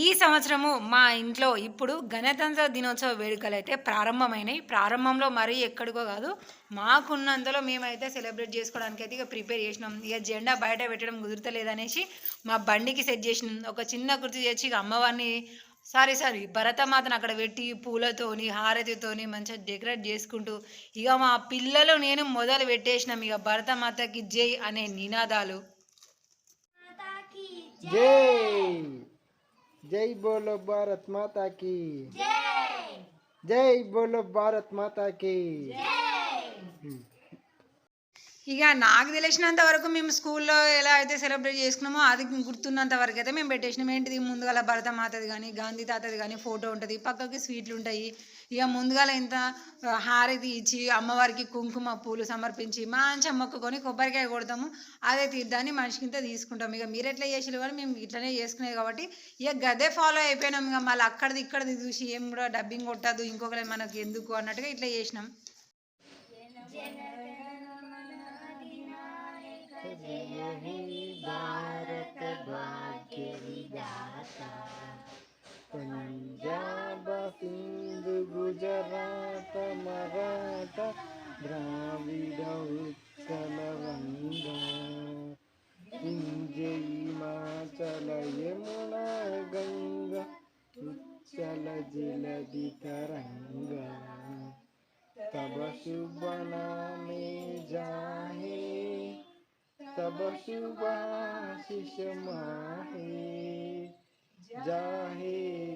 ఈ సంవత్సరము మా ఇంట్లో ఇప్పుడు గణతంత్ర దినోత్సవ వేడుకలు అయితే ప్రారంభమైనాయి. ప్రారంభంలో మరీ ఎక్కడికో కాదు మాకున్నంతలో మేమైతే సెలబ్రేట్ చేసుకోవడానికి అయితే ఇక ప్రిపేర్ చేసినాం. ఇక జెండా బయట పెట్టడం కుదరతలేదనేసి మా బండికి సెట్ చేసినాం. ఒక చిన్న కుర్చీ తెచ్చి ఇక అమ్మవారిని సారీ సారీ భరతమాతను అక్కడ పెట్టి పూలతోని హారతితోని మంచిగా డెకరేట్ చేసుకుంటూ ఇక మా పిల్లలు నేను మొదలు పెట్టేసినాం. ఇక భరతమాతకి జై అనే నినాదాలు. జై. జై బోలో భారత్ మాతా की జై బోలో భారత్ మాతా की ఇక నాకు తెలిసినంత వరకు మేము స్కూల్లో ఎలా అయితే సెలబ్రేట్ చేసుకున్నామో అది గుర్తున్నంత వరకు అయితే మేము పెట్టేసినాం. ఏంటిది? ముందుగాల భరతమాతది కానీ గాంధీ తాతది కానీ ఫోటో ఉంటుంది. పక్కకి స్వీట్లు ఉంటాయి. ఇక ముందుగాల ఇంత హారతి ఇచ్చి అమ్మవారికి కుంకుమ పూలు సమర్పించి మంచిగా మొక్కుకొని కొబ్బరికాయ కొడతాము. అదే తీర్థాన్ని మనిషికి ఇంత తీసుకుంటాం ఇక మీరు ఎట్లా చేసిరు కానీ మేము ఇట్లనే చేసుకునేది కాబట్టి ఇక గదే ఫాలో అయిపోయినాం. ఇక మళ్ళీ అక్కడిది ఇక్కడిది చూసి ఏం కూడా డబ్బింగ్ కొట్టదు ఇంకొకరి మనకి ఎందుకు అన్నట్టుగా ఇట్లా చేసినాం. पंजाब सिंध गुजरात मराठा द्राविड उत्कलवंगा विंध्य हिमाचल यमुना गंगा उच्चल जिल तरंगा तब शुभ में जाहे तब शुभ शिष माहे जाहे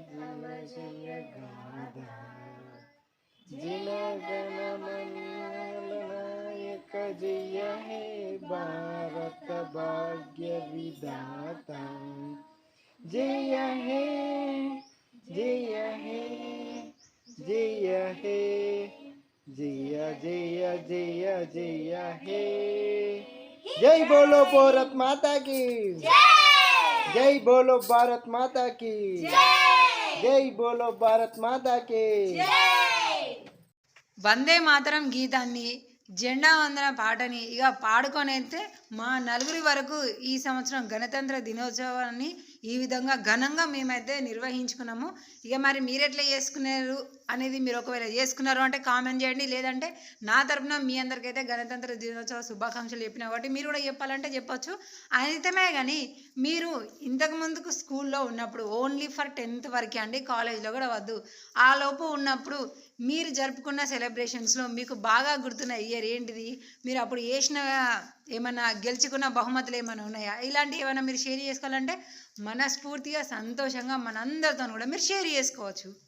जय गाधा जिन गण नायक जय हे भारत भाग्य विदाता जय हे जय हे जय हे, जय जय जय जय हे। जय बोलो भारत माता की। जय। జై బోలో భారత్ మాతాకి జై బోలో భారత్ మాతాకి వందే మాతరం గీతాన్ని జెండా వందన పాటని ఇక పాడుకొని మా నలుగురి వరకు ఈ సంవత్సరం గణతంత్ర దినోత్సవాన్ని ఈ విధంగా ఘనంగా మేమైతే నిర్వహించుకున్నాము. ఇక మరి మీరు ఎట్లా చేసుకున్నారు అనేది మీరు ఒకవేళ చేసుకున్నారు అంటే కామెంట్ చేయండి. లేదంటే నా తరపున మీ అందరికైతే గణతంత్ర దినోత్సవ శుభాకాంక్షలు చెప్పిన కాబట్టి మీరు కూడా చెప్పాలంటే చెప్పొచ్చు. అనితమే కానీ మీరు ఇంతకు ముందుకు స్కూల్లో ఉన్నప్పుడు ఓన్లీ ఫర్ టెన్త్ వరకే అండి కాలేజ్లో కూడా వద్దు. ఆ లోపు ఉన్నప్పుడు మీరు జరుపుకున్న సెలబ్రేషన్స్లో మీకు బాగా గుర్తున్న ఇయర్ ఏంటిది? మీరు అప్పుడు వేసిన ఏమైనా గెలుచుకున్న బహుమతులు ఏమైనా ఉన్నాయా? ఇలాంటివి ఏమైనా మీరు షేర్ చేసుకోవాలంటే మనస్ఫూర్తిగా సంతోషంగా మనందరితో కూడా మీరు షేర్ చేసుకోవచ్చు.